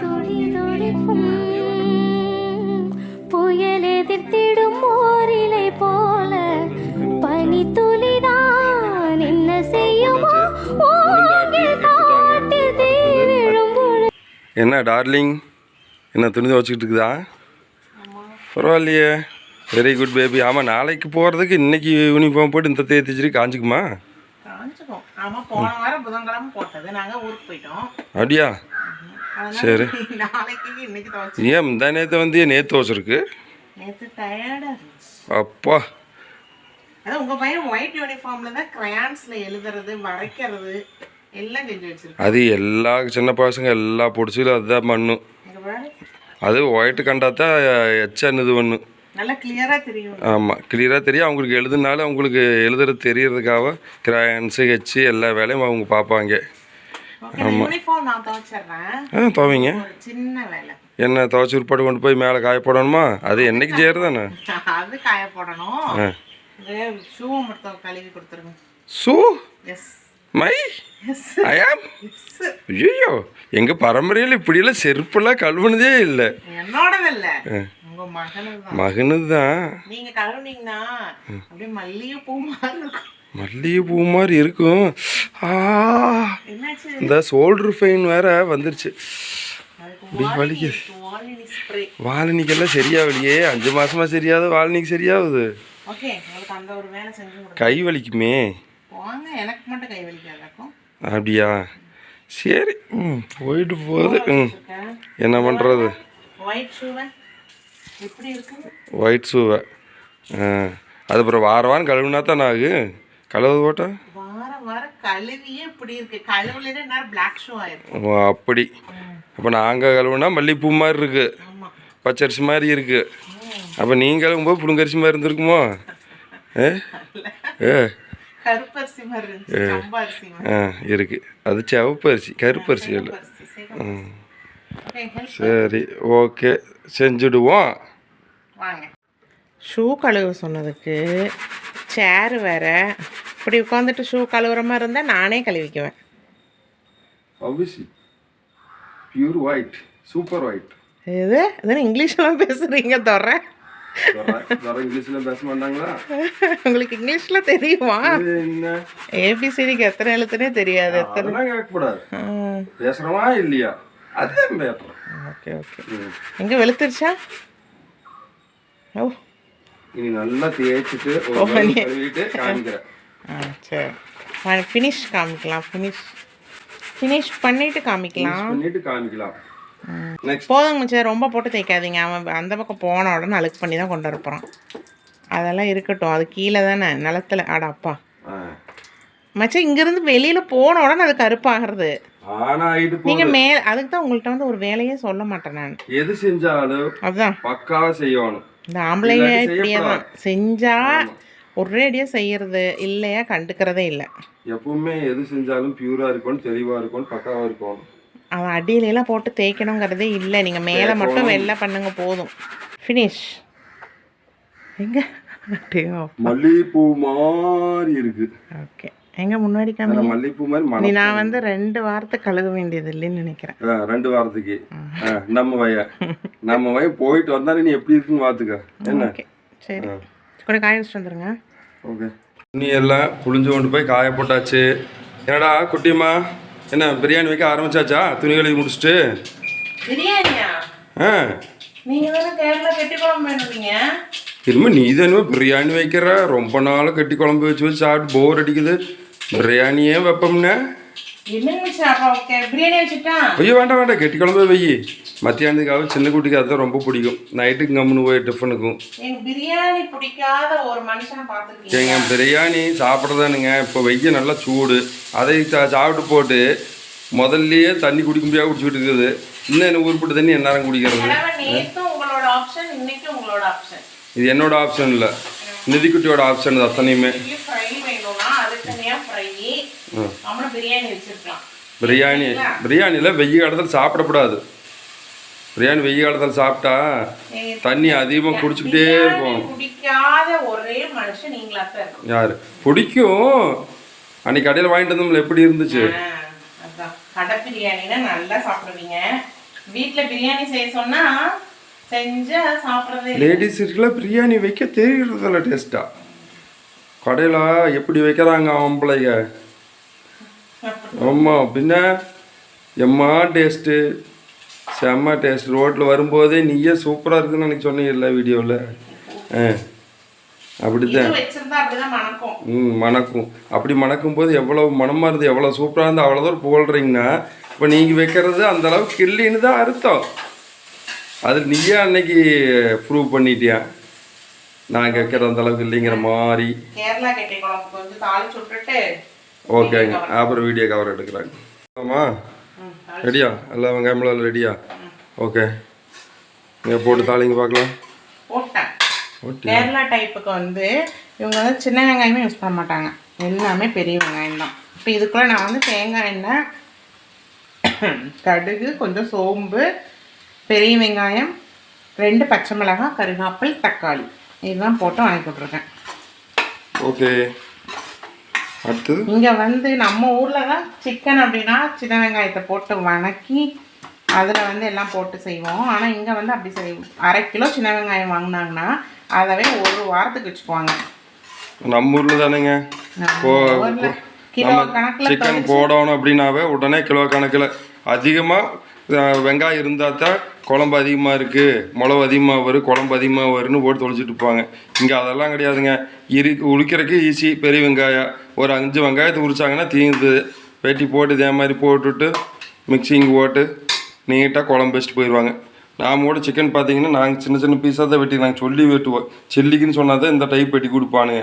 துளி துளிக்கும் புயல் எதிர்த்திடும் ஓரிலை போல பனி துளிதான் என்ன செய்யுமோ டார்லிங்? என்ன துணி துவச்சிக்கிட்டு இருக்குதா? பரவாயில்லையே. வெரி குட் பேபி ஆமாம் நாளைக்கு போகிறதுக்கு இன்னைக்கு யூனிஃபார்ம் போட்டு இந்த தேதி தேய்ச்சிட்டு காஞ்சிக்குமா? காஞ்சிக்கும். ஆமா போன வாரம் புதன்கிழமை போட்டது. நாங்க ஊருக்கு போயிட்டோம். அப்படியா? சரி. நாளைக்கு இன்னைக்கு துவைச்சு ஏன் முந்தா நேற்று வந்து நேற்று துவச்சிருக்கு? நேத்து டயர்டா இருந்துச்சு. அப்பா. அதான் உங்க பையன் ஒயிட் யூனிஃபார்ம்ல தான் கிரையான்ஸ்ல எழுதுறது வரைக்கிறது எல்லாம் செஞ்சு வச்சிருக்கு அது எல்லா சின்ன பசங்க எல்லா பிடிச்சிலும் அதுதான் பண்ணும் அது ஒயிட்டு கண்டாதான் எச்சன்னு இது பண்ணும் நல்லா கிளியரா தெரியும். ஆமாம் கிளியராக தெரியும். அவங்களுக்கு எழுதுனால அவங்களுக்கு எழுதுறது தெரியறதுக்காக கிராயன்ஸு ஹெச்சு எல்லா வேலையும் அவங்க பார்ப்பாங்க. ஓகே யூனிஃபார்ம் நான் துவைச்சிடுறேன். ஆ துவைங்க? என்ன துவைச்சி உட்பாடு கொண்டு போய் மேலே காய போடணுமா? அது என்னைக்கு செய்யறது தானே அது காய போடணும். Shoe my? ஐயாம் ஐயோ எங்கள் பரம்பரையில் இப்படியெல்லாம் செருப்பெல்லாம் கழுவுனதே இல்லை. என்னோடது இல்ல. உங்க மகனுக்கு தான். மகனுது தான். நீங்க கழுவுனீங்கன்னா அப்படியே மல்லிகை பூ மாதிரி இருக்கும். மல்லிகைப்பூ மாதிரி இருக்கும். இந்த சோல்டர் ஃபெயின் வேற வந்துருச்சு. வலிக்குது. வாலினிக்கெல்லாம் சரியாகலையே. அஞ்சு மாசமா சரியாவது வாலினிக்கு சரியாகுது. கை வலிக்குமே. அப்படியா? சரி ம் போயிட்டு போகுது. ம். என்ன பண்ணுறது ஒயிட் ஷூவை அது அப்புறம் வார வாரம் கழுவுனா தான் ஆகும் கழுவு போட்டா? வாரம் வாரம் கழுவியே இப்படி இருக்கு. கழுவுலன்னா பிளாக் ஷூ ஆயிருக்கும் ஓ அப்படி. அப்போ நாங்கள் கழுவுனா மல்லிகைப்பூ மாதிரி இருக்கு. ஆமா. பச்சரிசி மாதிரி இருக்கு. அப்போ நீங்கள் கழுவும்போது புழுங்கரிசி மாதிரி இருந்திருக்குமோ? ஏ? ஏ? கருப்பரிசி மாதிரி ஆ இருக்கு. அது சிவப்பு அரிசி கருப்பு அரிசி இல்லை கருப்பரிசி சரி. ஓகே. செஞ்சுடுவோம். வாங்க. ஷூ கழுவ சொன்னதுக்கு சேர் வேற. இப்படி உட்காந்துட்டு ஷூ கழுவுற மாதிரி இருந்தால் நானே கழுவிக்குவேன் obviously. Pure white super white இது இதெல்லாம் இங்கிலீஷ்லாம் பேசுகிறீங்க தர்ற இங்கிலீஷ்ல பேச மாட்டாங்களா? உங்களுக்கு இங்கிலீஷில் தெரியுமா? ஏபிசிடிக்கு எத்தனை எழுத்துனே தெரியாது எத்தனை கேட்கக்கூடாது. பேசுறோமா இல்லையா? அதுதான் பேசுறோம் ஓகே ஓகே. எங்கே வெளுத்துருச்சா? ஓ. இனி நல்லா தேய்ச்சிட்டு கழுவிட்டு காமிக்கிறேன். சரி. ஃபினிஷ் காமிக்கலாம் ஃபினிஷ் ஃபினிஷ் பண்ணிட்டு காமிக்கலாம். பண்ணிட்டு காமிக்கலாம். போதுங்க மச்சான். ரொம்ப போட்டு தேய்க்காதீங்க. அவன் அந்த பக்கம் போன உடனே அழுக்கு பண்ணி தான் கொண்டு வரப்போகிறான் அதெல்லாம் இருக்கட்டும். அது கீழே தானே. நிலத்துல. அட அப்பா. மச்சான் இங்கேருந்து வெளியில் போன உடனே அது கருப்பாகிறது. ஆனா ஆயிட்டு போ நீங்கள் மே அதுக்கு தான் உங்கள்கிட்ட வந்து ஒரு வேலையே சொல்ல மாட்டேன் நான். எது செஞ்சாலும் அதுதான் பக்காவா செய்யணும். இந்த ஆம்பளைங்க இப்படியே தான். செஞ்சா ஒரேடியாக செய்யறது இல்லையா? கண்டுக்கிறதே இல்லை. எப்பவுமே எது செஞ்சாலும் பியூரா இருக்கணும் தெளிவா இருக்கணும் பக்காவா இருக்கணும். அவன் அடியில எல்லாம் போட்டு தேய்க்கணுங்கிறதே இல்லை. நீங்கள் மேலே மட்டும் வெள்ளை பண்ணுங்க போதும். ஃபினிஷ் எங்க? மல்லிகைப்பூ மாதிரி இருக்கு. ஓகே எங்க முன்னாடி காமி மல்லிகைப்பூ மாதிரி நான் வந்து ரெண்டு வாரத்தை கழுக வேண்டியது இல்லைன்னு நினைக்கிறேன் ரெண்டு வாரத்துக்கு. நம்ம வய. நம்ம வய போயிட்டு வந்தாலே நீ எப்படி இருக்குன்னு பாத்துக்க என்ன? ஓகே. சரி. கூட காய வச்சுட்டு வந்துருங்க. ஓகே. துணி எல்லாம் புளிஞ்சு கொண்டு போய் காய போட்டாச்சு. என்னடா குட்டியம்மா? என்ன பிரியாணி வைக்க ஆரம்பிச்சாச்சா? துணி கழுவி முடிச்சுட்டு? பிரியாணியா? ஆ. திரும்ப நீ தானே பிரியாணி வைக்கிற? ரொம்ப நாள் கட்டி குழம்பு வச்சு வச்சு சாப்பிட்டு போர் அடிக்குது. பிரியாணியே வைப்போம்னா? ஐயோ வேண்டாம் வேண்டாம். கெட்டி குழம்பு வை. மத்தியானத்துக்காக சின்ன குட்டிக்கு அதுதான் ரொம்ப பிடிக்கும். நைட்டுக்கு கம்முன்னு போய் டிஃபனுக்கும் எனக்கு பிரியாணி பிடிக்காத ஒரு மனுஷனை பார்த்துருக்கீங்க. ஏங்க பிரியாணி சாப்பிட்றதானுங்க. இப்போ வெய்ய நல்லா சூடு. அதை சாப்பிட்டு போட்டு முதல்லயே தண்ணி குடிக்க முடியாது குடிச்சிட்டு இருக்குது. இன்னும் என்ன உருப்பிட்டு தண்ணி எந்நேரம் குடிக்கிறது? இது என்னோட ஆப்ஷன் இல்லை. நிதிக்குட்டியோட ஆப்ஷன் அத்தனையுமே ஃப்ரை வேணும்னா அதுக்கு தனியாக ஃப்ரை நம்மளும் பிரியாணி வச்சிருக்கலாம். பிரியாணி பிரியாணியில் வெய்ய காலத்தில் சாப்பிடக்கூடாது பிரியாணி வெய்ய காலத்தில் சாப்பிட்டா தண்ணி அதிகமாக குடிச்சுக்கிட்டே இருக்கும். பிடிக்காத ஒரே மனுஷன் நீங்களா யார்? பிடிக்கும். அன்னைக்கு கடையில் வாங்கிட்டு வந்தோம்ல எப்படி இருந்துச்சு? கடை பிரியாணினா நல்லா சாப்பிடுவீங்க. வீட்டில் பிரியாணி செய்ய சொன்னா செஞ்சு சாப்பிட்றதே லேடிஸ் இருக்குல்ல பிரியாணி வைக்க தெரியறதில்ல டேஸ்ட்டா கடையில் எப்படி வைக்கிறாங்க ஆம்பளைங்க? ஆமாம் பின்ன எம்மா டேஸ்ட்டு செம்ம டேஸ்ட் ரோட்டில் வரும்போதே நீயே சூப்பராக இருக்குன்னு எனக்கு சொன்னீங்கல்ல வீடியோவில் ஆ அப்படிதான் மணக்கும். ம் மணக்கும். அப்படி மணக்கும் போது எவ்வளோ மனமாக இருந்து எவ்வளோ சூப்பராக இருந்து அவ்வளோ தூரம் புகழ்றீங்கன்னா இப்போ நீங்கள் வைக்கிறது அந்த அளவுக்கு இல்லைன்னு தான் அர்த்தம். அது நீயே அன்னைக்கு ப்ரூவ் பண்ணிட்டியா? நான் வைக்கிற அந்த அளவுக்கு இல்லைங்கிற மாதிரி. கேரளா கெட்டி குழம்பு கொஞ்சம் தாளிச்சு விட்டுட்டு ஓகேங்க அப்புறம் வீடியோ கவர் எடுக்கிறாங்க. ஆமா? ம், ரெடியா எல்லாம் வெங்காயமெல்லாம் ரெடியா ஓகே நீங்கள் போட்டு தாளிங்க பார்க்கலாம். கேரளா டைப்புக்கு வந்து இவங்க வந்து சின்ன வெங்காயமே யூஸ் பண்ண மாட்டாங்க. எல்லாமே பெரிய வெங்காயம் தான். இப்போ இதுக்குள்ளே நான் வந்து தேங்காய் எண்ணெய் கடுகு கொஞ்சம் சோம்பு பெரிய வெங்காயம் ரெண்டு பச்சை மிளகாய் கருகாப்பில் தக்காளி. இதுதான் போட்டு வணக்கி விட்ருக்கேன் ஓகே அடுத்தது? இங்கே வந்து நம்ம ஊரில் தான் சிக்கன் அப்படின்னா சின்ன வெங்காயத்தை போட்டு வணக்கி அதில் வந்து எல்லாம் போட்டு செய்வோம். ஆனால் இங்கே வந்து அப்படி செய்வோம் அரை கிலோ சின்ன வெங்காயம் வாங்கினாங்கன்னா அதவே ஒரு வாரத்துக்கு வச்சுக்குவாங்க. நம்ம ஊரில் தானேங்க. கிலோ கணக்கில் சிக்கன் போடணும் அப்படின்னாவே உடனே கிலோ கணக்கில். அதிகமாக வெங்காயம் இருந்தால் தான் குழம்பு அதிகமாக இருக்குது மிளகு அதிகமாக வரும் குழம்பு அதிகமாக வரும்னு போட்டு தொலைச்சிட்டு இருப்பாங்க. இங்கே அதெல்லாம் கிடையாதுங்க. இரு உரிக்கிறதுக்கு ஈஸி பெரிய வெங்காயம். ஒரு அஞ்சு வெங்காயத்தை உரிச்சாங்கன்னா தீங்குது வெட்டி போட்டு இதே மாதிரி போட்டுட்டு மிக்சிங் போட்டு நீட்டாக குழம்பு வச்சுட்டு போயிடுவாங்க. நாம் கூட சிக்கன் பார்த்தீங்கன்னா நாங்கள் சின்ன சின்ன பீஸாக தான் வெட்டி நாங்கள் சொல்லி வெட்டுவோம் சில்லிக்குன்னு சொன்னால் தான் இந்த டைப் வெட்டி கொடுப்பானுங்க.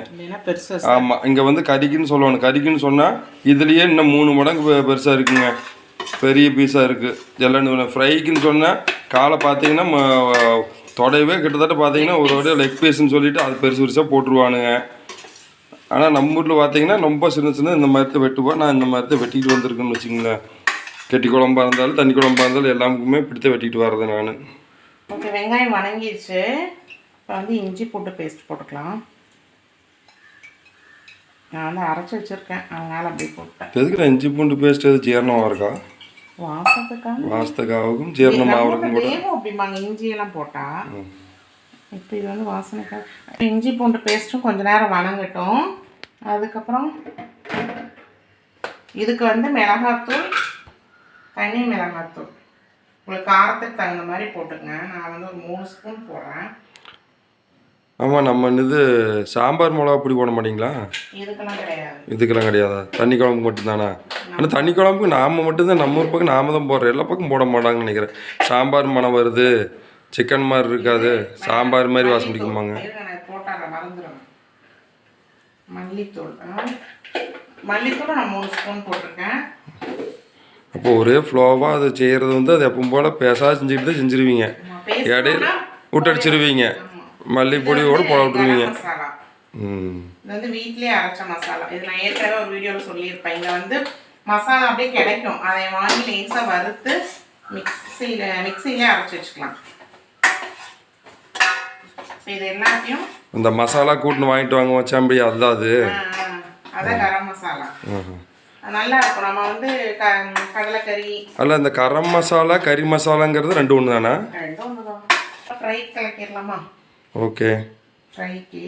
ஆமாம் இங்கே வந்து கறிக்குன்னு சொல்லணும். கறிக்குன்னு சொன்னால் இதுலேயே இன்னும் மூணு மடங்கு பெருசாக இருக்குங்க. பெரிய பீஸாக இருக்குது ஜல்லன்னு ஃப்ரைக்குன்னு சொன்னால் காலை பார்த்தீங்கன்னா தொடையவே கிட்டத்தட்ட பார்த்தீங்கன்னா ஒரு வரையும் லெக் பீஸ்ன்னு சொல்லிட்டு அது பெருசு பெருசாக போட்டுருவானுங்க. ஆனால் நம்ம ஊரில் பார்த்தீங்கன்னா ரொம்ப சின்ன சின்ன இந்த மாதிரி தான் வெட்டுவோம். நான் இந்த மாதிரி தான் வெட்டிட்டு வந்திருக்கேன்னு வச்சுங்களேன் கெட்டி குழம்பா இருந்தாலும் தண்ணி குழம்பா இருந்தாலும் எல்லாமுக்குமே இப்படித்தான் வெட்டிட்டு வர்றது நான். ஓகே வெங்காயம் வணங்கிடுச்சு இப்போ வந்து இஞ்சி போட்டு பேஸ்ட் போட்டுக்கலாம். நான் வந்து அரைச்சி வச்சுருக்கேன். அதனால் அப்படியே போட்டேன் எதுக்கு இஞ்சி பூண்டு பேஸ்ட் எது ஜீரணமாக இருக்கா? வாசத்துக்காகவும் ஜீரணமாகிறதுக்கும் கூட அப்படிம்பாங்க இஞ்சியெல்லாம் போட்டா. இப்போ இது வந்து வாசனைக்காக. இஞ்சி பூண்டு பேஸ்ட்டும் கொஞ்ச நேரம் வணங்கட்டும். அதுக்கப்புறம் இதுக்கு வந்து மிளகாத்தூள் தனி மிளகாத்தூள். உங்களுக்கு காரத்துக்கு தகுந்த மாதிரி போட்டுக்கங்க. நான் வந்து ஒரு மூணு ஸ்பூன் போடுறேன். ஆமாம் நம்ம இது சாம்பார் மிளகா பொடி போட மாட்டீங்களா? இதுக்கெல்லாம் கிடையாது. தண்ணி குழம்பு மட்டும்தானா? ஆனால் தண்ணி குழம்புக்கு நாம மட்டும்தான் நம்ம ஊர் பக்கம் நாம தான் போடுறோம். எல்லா பக்கம் போட மாட்டாங்கன்னு நினைக்கிறேன். சாம்பார் மனம் வருது சிக்கன் மாதிரி இருக்காது சாம்பார் மாதிரி வாசம் பிடிக்குமாங்க? இருங்க நான் போட்டாங்க மறந்துடுவேன் மல்லித்தூள். ஆ. மல்லித்தூள் நான் மூணு ஸ்பூன் போட்டிருக்கேன். அப்போ ஒரே ஃப்ளோவாக அதை செய்கிறது வந்து அது எப்பவும் போல் பேசாத செஞ்சுக்கிட்டு தான் செஞ்சுருவீங்க. இடையில விட்டடிச்சிருவீங்க மல்லிப்பொடியோடு போட மசாலா. ம் இது வந்து வீட்லயே அரைச்ச மசாலா. இது நான் ஏற்கனவே ஒரு வீடியோவில் சொல்லியிருப்பேன். இங்கே வந்து மசாலா அப்படியே கிடைக்கும். அதை வாங்கி லேசாக வறுத்து மிக்சியில் மிக்சியிலே அரைச்சி வச்சுக்கலாம். இது எல்லாத்தையும் இந்த மசாலா கூட்டுன்னு வாங்கிட்டு வாங்க வச்சாம்பி அதுதான் அது. அதான் கரம் மசாலா. நல்லா இருக்கும். நம்ம வந்து கடலைக்கறி. அல்ல இந்த கரம் மசாலா கறி மசாலாங்கிறது ரெண்டு ஒன்று தானே ரெண்டும் ஒன்று தான் ஃப்ரை கலக்கிடலாமா ஓகே ஃப்ரைக்கு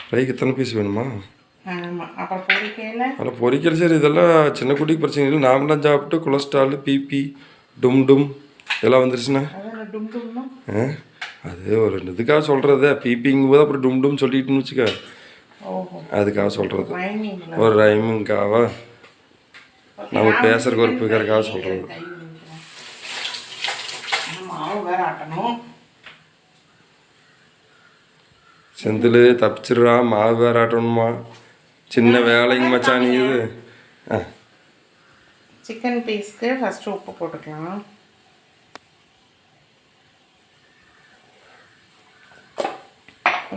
ஃப்ரைக்கு எத்தனை பீஸ் வேணுமா ஆமாம் அப்புறம் பொரிக்கையில் பொரிக்கல் சரி இதெல்லாம் சின்ன குட்டிக்கு பிரச்சனை இல்லை நாமளாம் சாப்பிட்டு கொலஸ்ட்ரால் பிபி டும் டும் இதெல்லாம் வந்துருச்சுண்ணே? அது ஒரு இதுக்காக சொல்கிறது பிபிங்கும் போது அப்புறம் டும் டும் சொல்லிட்டுன்னு வச்சுக்க அதுக்காக சொல்கிறது ஒரு ரைமிங்காவா நம்ம பேசுறதுக்கு ஒரு பிகருக்காக சொல்கிறது மாவு வேற ஆட்டணும் செந்தில் தப்பிச்சிடுறா மாவு வேற ஆட்டணுமா? சின்ன வேலைங்க மச்சான் நீ இது. சிக்கன் பீஸ்க்கு ஃபஸ்ட்டு உப்பு போட்டுக்கலாம்.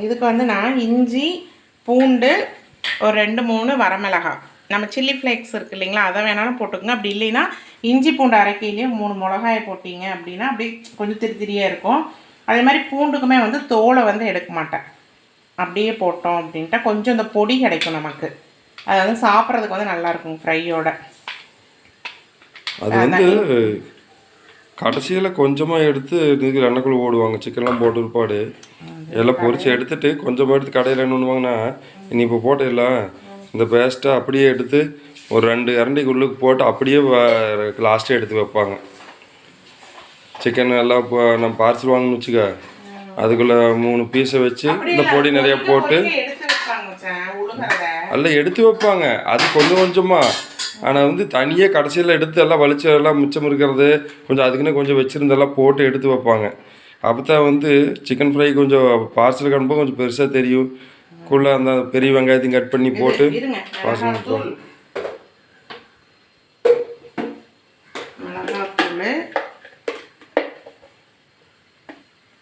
இதுக்கு வந்து நான் இஞ்சி பூண்டு ஒரு ரெண்டு மூணு வரமிளகாய் நம்ம சில்லி ஃப்ளேக்ஸ் இருக்கு இல்லைங்களா அதை வேணாலும் போட்டுக்கோங்க. அப்படி இல்லைன்னா இஞ்சி பூண்டு அரைக்கையிலேயே மூணு மிளகாயை போட்டீங்க அப்படின்னா அப்படி கொஞ்சம் திரி திரியாக இருக்கும். அதே மாதிரி பூண்டுக்குமே வந்து தோலை வந்து எடுக்க மாட்டேன். அப்படியே போட்டோம் அப்படின்ட்டா கொஞ்சம் இந்த பொடி கிடைக்கும் நமக்கு. அது வந்து சாப்பிட்றதுக்கு வந்து நல்லாயிருக்கும் ஃப்ரையோட அது வந்து கடைசியில் கொஞ்சமாக எடுத்து இதுக்கு எண்ணெய்க்குள்ள ஓடுவாங்க சிக்கன்லாம் போட்டு இருப்பாடு எல்லாம் பொறிச்சு எடுத்துட்டு கொஞ்சமாக எடுத்து கடையில் என்ன பண்ணுவாங்கன்னா நீ இப்போ போட்டில்ல இந்த பேஸ்ட்டை அப்படியே எடுத்து ஒரு ரெண்டு இரண்டிக்கு உள்ளுக்கு போட்டு அப்படியே லாஸ்ட்டாக எடுத்து வைப்பாங்க. சிக்கன் எல்லாம் இப்போ நம்ம பார்சல் வாங்கணும்னு வச்சுக்க அதுக்குள்ளே மூணு பீஸை வச்சு இந்த பொடி நிறைய போட்டு எல்லாம் எடுத்து வைப்பாங்க அது கொஞ்சம் கொஞ்சமாக ஆனால் வந்து தனியாக கடைசியில் எடுத்து எல்லாம் வலிச்சு எல்லாம் மிச்சம் இருக்கிறது கொஞ்சம் அதுக்குன்னு கொஞ்சம் வச்சுருந்தெல்லாம் போட்டு எடுத்து வைப்பாங்க. அப்போ தான் வந்து சிக்கன் ஃப்ரை கொஞ்சம் பார்சல் காணும்போது கொஞ்சம் பெருசாக தெரியும். குள்ள அந்த பெரிய வெங்காயத்தையும் கட் பண்ணி போட்டு இருங்க மிளகாத்தூள் மிளகாத்தூள்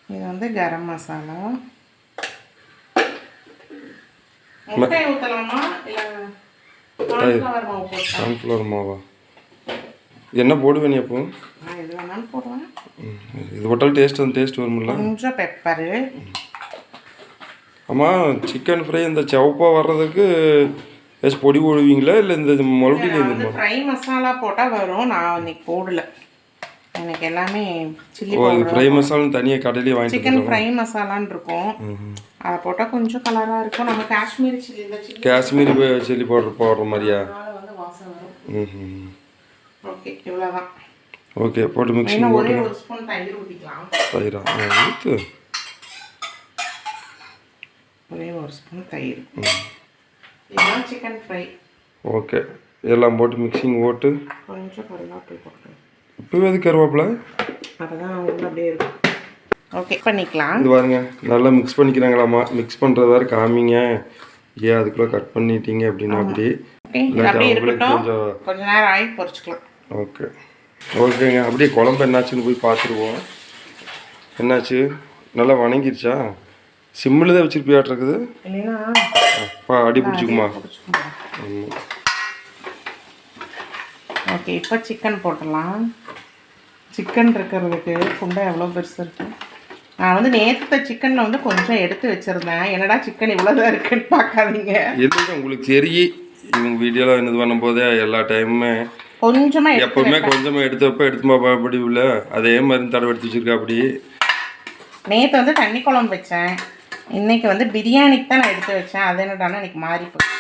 இது வந்து கரம் மசாலா. முட்டை ஊற்றலாமா இல்லை கார்ன்ஃப்ளவர் மாவு என்ன போடுவேன் நீ அப்போ? எது வேணாலும் போடுவேன். இது போட்டாலும் டேஸ்ட் வந்து டேஸ்ட் வரும்ல. கொஞ்சம் பெப்பரு ஆமாம் சிக்கன் ஃப்ரை இந்த செவப்பாக வர்றதுக்கு ஏதாச்சும் பொடி போடுவீங்களா? இல்லை இந்த மறுபடியும் ஃப்ரை மசாலா போட்டால் வரும். நான் இன்னைக்கு போடல. எனக்கு எல்லாமே சில்லி ஓ இது ஃப்ரை மசாலான்னு தனியாக கடையிலேயே வாங்கிட்டு சிக்கன் ஃப்ரை மசாலான்னு இருக்கும். அதை போட்டால் கொஞ்சம் கலராக இருக்கும். நம்ம காஷ்மீரி சில்லி இந்த சில்லி காஷ்மீரி சில்லி பவுடர் போடுற மாதிரியா? வந்து வாசம் வரும். ம் ஓகே இவ்வளோதான் ஓகே போட்டு இன்னும் போட்டு ஒரே ஒரு ஸ்பூன் தயிர் ஊற்றிக்கலாம் தயிரா? ஊற்று ஒரே ஒரு ஸ்பூன் தயிர். இதுதான் சிக்கன் ஃப்ரை ஓகே எல்லாம் போட்டு மிக்சிங் போட்டு. கொஞ்சம் கருவேப்பிலை போட்டு இப்போவே அது கருவேப்பில? அப்பதான் உள்ள அப்படியே இருக்கும். ஓகே பண்ணிக்கலாம். இது பாருங்க நல்லா மிக்ஸ் பண்ணிக்கிறாங்களாம்மா. மிக்ஸ் பண்ணுறது வேறு காமிங்க. ஏன் அதுக்குள்ளே கட் பண்ணிட்டீங்க அப்படின்னா அப்படி கொஞ்சம் கொஞ்ச நேரம் ஆகி பொரிச்சுக்கலாம் ஓகே ஓகேங்க அப்படியே குழம்பு என்னாச்சுன்னு போய் பார்த்துருவோம். என்னாச்சு? நல்லா வணங்கிருச்சா? சிம்மில் தான் வச்சிருப்பியாட்டு இருக்குது. இல்லைன்னா அப்பா அடி பிடிச்சிக்குமா? ஓகே இப்போ சிக்கன் போட்டுடலாம். சிக்கன் இருக்கிறதுக்கு குண்டை எவ்வளோ பெருசு இருக்கு? நான் வந்து நேற்று சிக்கனில் வந்து கொஞ்சம் எடுத்து வச்சுருந்தேன். என்னடா சிக்கன் இவ்வளோதான் இருக்குன்னு பார்க்காதீங்க. இல்லைங்க உங்களுக்கு தெரியும்? இவங்க வீடியோலாம் இது பண்ணும்போதே எல்லா டைமுமே கொஞ்சமாக எப்பவுமே கொஞ்சமாக எடுத்து வைப்ப எடுத்து அப்படி இல்லை அதே மாதிரி தடவை எடுத்து வச்சிருக்கா அப்படி? நேற்று வந்து தண்ணி குழம்பு வச்சேன். இன்னைக்கு வந்து பிரியாணிக்கு தான் நான் எடுத்து வச்சேன். அது என்னடானா இன்னைக்கு மாறி போச்சு.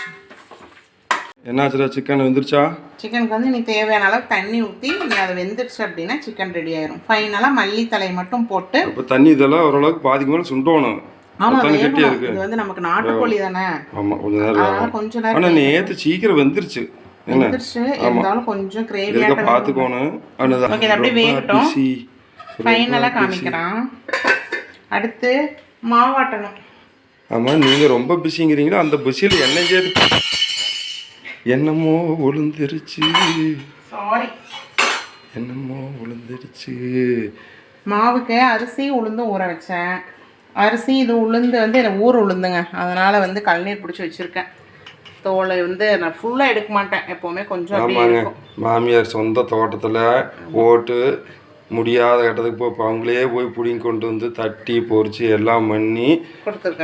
என்னாச்சுடா சிக்கன் வந்துருச்சா? சிக்கனுக்கு வந்து நீ தேவையான அளவு தண்ணி ஊற்றி நீ அதை வெந்துருச்சு அப்படின்னா சிக்கன் ரெடி ஆயிரும். ஃபைனலாக மல்லித்தலை மட்டும் போட்டு. அப்போ தண்ணி இதெல்லாம் ஓரளவுக்கு பாதிக்கு மேலே சுண்டோணும். இது வந்து நமக்கு நாட்டுக்கோழி தானே. ஆமாம் கொஞ்ச நேரம் அதனால ஆகும் கொஞ்ச நேரம் ஆனால் நேற்று சீக்கிரம் வந்துருச்சு. என்ன? வெந்துருச்சு. இருந்தாலும் கொஞ்சம் கிரேவியாக பார்த்துக்கோணும் ஓகே அப்படியே வேகட்டும். ஃபைனலாக காமிக்கிறான். அடுத்து மாவாட்டணும் ஆமாம் நீங்கள் ரொம்ப பிஸிங்கிறீங்களோ அந்த பிஸியில் என்ன சேர்த்து என்னமோ விழுந்துருச்சு சாரி என்னமோ விழுந்துருச்சு மாவுக்கு அரிசி உளுந்தும் ஊற வச்சேன். அரிசி இது உளுந்து வந்து எனக்கு ஊர் உளுந்துங்க. அதனால் வந்து கழுநீர் பிடிச்சி வச்சுருக்கேன். தோலை வந்து நான் ஃபுல்லாக எடுக்க மாட்டேன். எப்போவுமே கொஞ்சம் ஆமாங்க. மாமியார் சொந்த தோட்டத்தில் போட்டு முடியாத கட்டத்துக்கு போய் அவங்களே போய் பிடிங்கி கொண்டு வந்து தட்டி பொரிச்சு எல்லாம் பண்ணி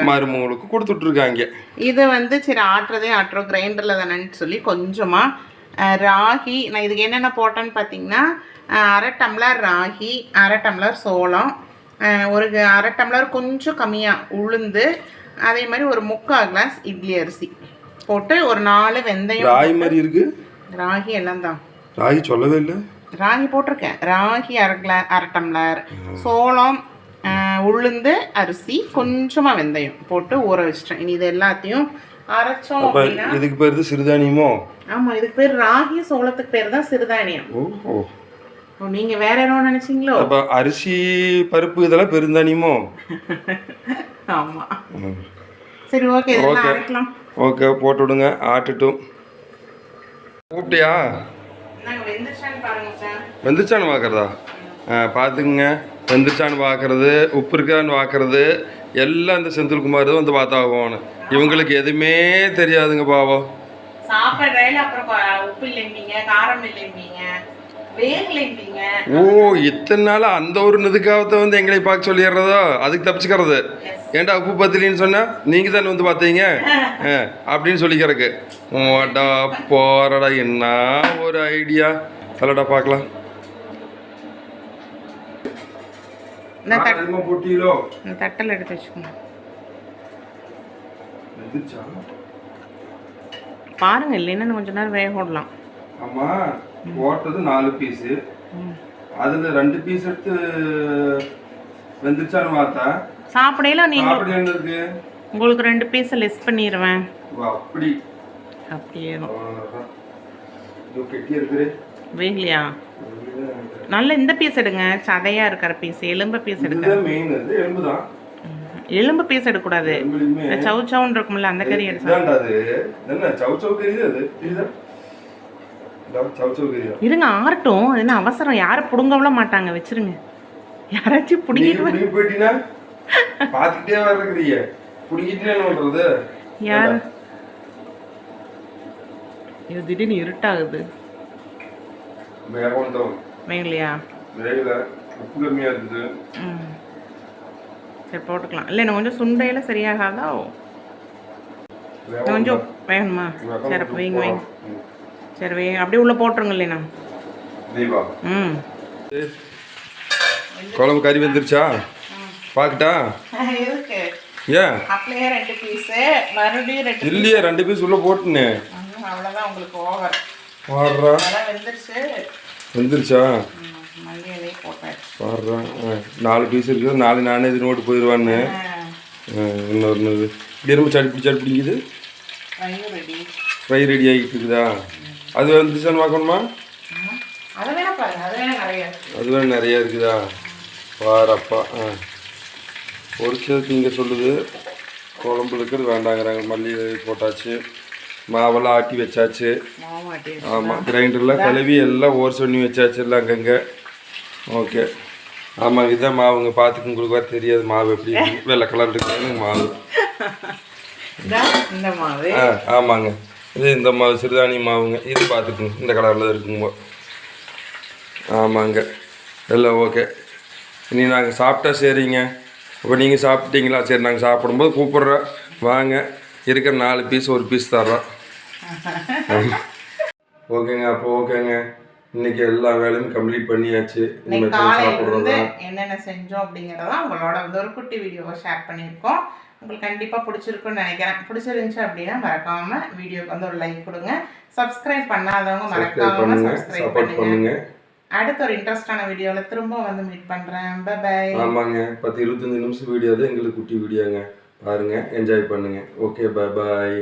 மருமகளுக்கு கொடுத்துட்ருக்காங்க. இது வந்து சரி ஆட்டுறதே ஆட்டுறோம் கிரைண்டரில் தானேன்னு சொல்லி கொஞ்சமாக ராகி நான் இதுக்கு என்னென்ன போட்டேன்னு பார்த்தீங்கன்னா அரை டம்ளர் ராகி அரை டம்ளர் சோளம் ஒரு அரை டம்ளர் கொஞ்சம் கம்மியாக உளுந்து அதே மாதிரி ஒரு முக்கால் கிளாஸ் இட்லி அரிசி போட்டு ஒரு நாலு வெந்தயம் ராய் மாதிரி இருக்கு? ராகி எல்லாம் தான். ராகி சொல்லவே இல்லை. ராகி போட்டிருக்கேன். ராகி அரை கிளா அரை டம்ளர் சோளம் உளுந்து அரிசி கொஞ்சமாக வெந்தயம் போட்டு ஊற வச்சிட்டேன். இனி இது எல்லாத்தையும் அரைச்சோம் அப்போ அப்படின்னா இதுக்கு பேர் சிறுதானியமோ? ஆமாம் இதுக்கு பேர் ராகி சோளத்துக்கு பேர் தான் சிறுதானியம். ஓ ஓ நீங்கள் வேற என்ன நினைச்சீங்களோ? அப்போ அரிசி பருப்பு இதெல்லாம் பெருந்தானியமோ? ஆமாம் சரி ஓகே. அரைக்கலாம். ஓகே போட்டு விடுங்க. ஆட்டுட்டும். கூப்பிட்டியா? வெந்துச்சான்னு பார்க்குறதா? ஆ பார்த்துக்குங்க. வெந்துருச்சான்னு பார்க்குறது உப்பு இருக்கான்னு பார்க்குறது எல்லாம் இந்த செந்தில்குமார் தான் வந்து பார்த்தா போகணும் இவங்களுக்கு எதுவுமே தெரியாதுங்க பாவம். ஓ இத்தனை நாள் அந்த ஒரு நதுக்காகத்தை வந்து எங்களை பார்க்க சொல்லிடுறதோ? அதுக்கு தப்பிச்சுக்கிறது. ஏன்டா உப்பு பத்திலின்னு சொன்னா? நீங்க தானே வந்து பார்த்தீங்க? அப்படின்னு சொல்லிக்கிறதுக்கு ஓடா போறடா என்ன ஒரு ஐடியா? சொல்லடா பார்க்கலாம். தட்டில் எடுத்து வச்சுக்கோங்க. பாருங்க இல்லைன்னா கொஞ்ச நேரம் வேக விடலாம். ஆமா போட்டது நாலு பீஸு. அதுல ரெண்டு பீஸ் எடுத்து வெந்துருச்சான்னு பார்த்தா சாப்பிடையில நீங்க அப்படி என்ன இருக்கு. உங்களுக்கு ரெண்டு பீஸை லெஸ் பண்ணிடுவேன் அப்படி. அப்படியே வேகலையா? நல்ல இந்த பீஸ் எடுங்க. சதையா இருக்கிற பீஸ் எலும்பு பீஸ் எடுங்க. எலும்பு பீஸ் எடுக்கக்கூடாது. சவு சவுன்னு இருக்கும்ல அந்த கறி எடுத்து. இருங்க ஆறட்டும். அது என்ன அவசரம். யாரும் புடுங்கவிட மாட்டாங்க. வச்சிருங்க. யாராச்சும் நீ பார்த்துக்கிட்டே வர இருக்கிறீங்க. பண்றது? யார்? இது திடீர்னு இருட்டாகுது. வேகல உப்பு கம்மியா இருக்குது. சரி போட்டுக்கலாம். இல்லை இன்னும் கொஞ்சம் சுண்டையில சரியாகாதா? கொஞ்சம் வேகணுமா? வேக சரி வைங்க வைங்க. சரி வைங்க. அப்படியே உள்ளே போட்டுருங்க இல்லைண்ணா ம். குழம்பு கறி வெந்துருச்சா? பார்க்கட்டா இருக்கு. ஏன் அப்படியே ரெண்டு பீஸு மறுபடியும் ரெண்டு இல்லையே ரெண்டு பீஸ் உள்ள போட்டுனே. அவ்வளோதான் உங்களுக்கு ஓவர் அதெல்லாம் வெந்துருச்சு. வெந்துருச்சா? நாலு பீஸ் இருக்குது. நாலு நானே இது நோட்டு போயிடுவான்னு இன்னொரு எறும்பு சடி பிடிச்சி சடி பிடிக்குது. ஃப்ரையும் ரெடி ஃப்ரை ரெடி ஆகிட்டு இருக்குதா? அது வந்துருச்சான்னு பார்க்கணுமா? அதை வேணா பாருங்க. அது வேணா நிறைய இருக்குதா? பாரப்பா ஆ. பொரிச்சது திங்க சொல்லுது குழம்பு இருக்கிறது வேண்டாங்கிறாங்க மல்லி போட்டாச்சு மாவெல்லாம் ஆட்டி வச்சாச்சு. ஆமாம் கிரைண்டரில் கழுவி எல்லாம் ஓர் சொல்லி வச்சாச்சு எல்லாம் அங்கங்கே ஓகே. ஆமாங்க இதான் மாவுங்க பார்த்துக்கு உங்களுக்கு தெரியாது மாவு எப்படி. வெள்ளை கலர் இந்த மாவு. ஆ ஆமாங்க. இது இந்த மாவு சிறுதானிய மாவுங்க. இது பார்த்துக்குங்க இந்த கலரில் இருக்குங்க. ஆமாங்க. எல்லாம் ஓகே. இனி நாங்கள் சாப்பிட்டா சரிங்க. அப்போ நீங்கள் சாப்பிட்டீங்களா? சரி நாங்கள் சாப்பிடும்போது கூப்பிட்றோம் வாங்க. இருக்கிற நாலு பீஸ் ஒரு பீஸ் தர்றோம் ஓகேங்க அப்போ ஓகேங்க. இன்னைக்கு எல்லா வேலையும் கம்ப்ளீட் பண்ணியாச்சு. என்னென்ன செஞ்சோம் அப்படிங்கிறத உங்களோட வந்து ஒரு குட்டி வீடியோவை ஷேர் பண்ணியிருக்கோம். உங்களுக்கு கண்டிப்பாக பிடிச்சிருக்குன்னு நினைக்கிறேன். பிடிச்சிருந்துச்சு அப்படின்னா மறக்காம வீடியோக்கு வந்து ஒரு லைக் கொடுங்க. சப்ஸ்கிரைப் பண்ணாதவங்க மறக்காம பண்ணுங்க. சப்ஸ்கிரைப் சப்போர்ட் பண்ணுங்க. பண்ணுங்க. அடுத்த ஒரு இன்ட்ரெஸ்டான வீடியோவில் திரும்ப வந்து மீட் பண்ணுறேன் பை ஆமாங்க. பத்து இருபத்தஞ்சி நிமிஷம் வீடியோ தான் எங்களுக்கு குட்டி வீடியோங்க பாருங்க என்ஜாய் பண்ணுங்க. Okay bye bye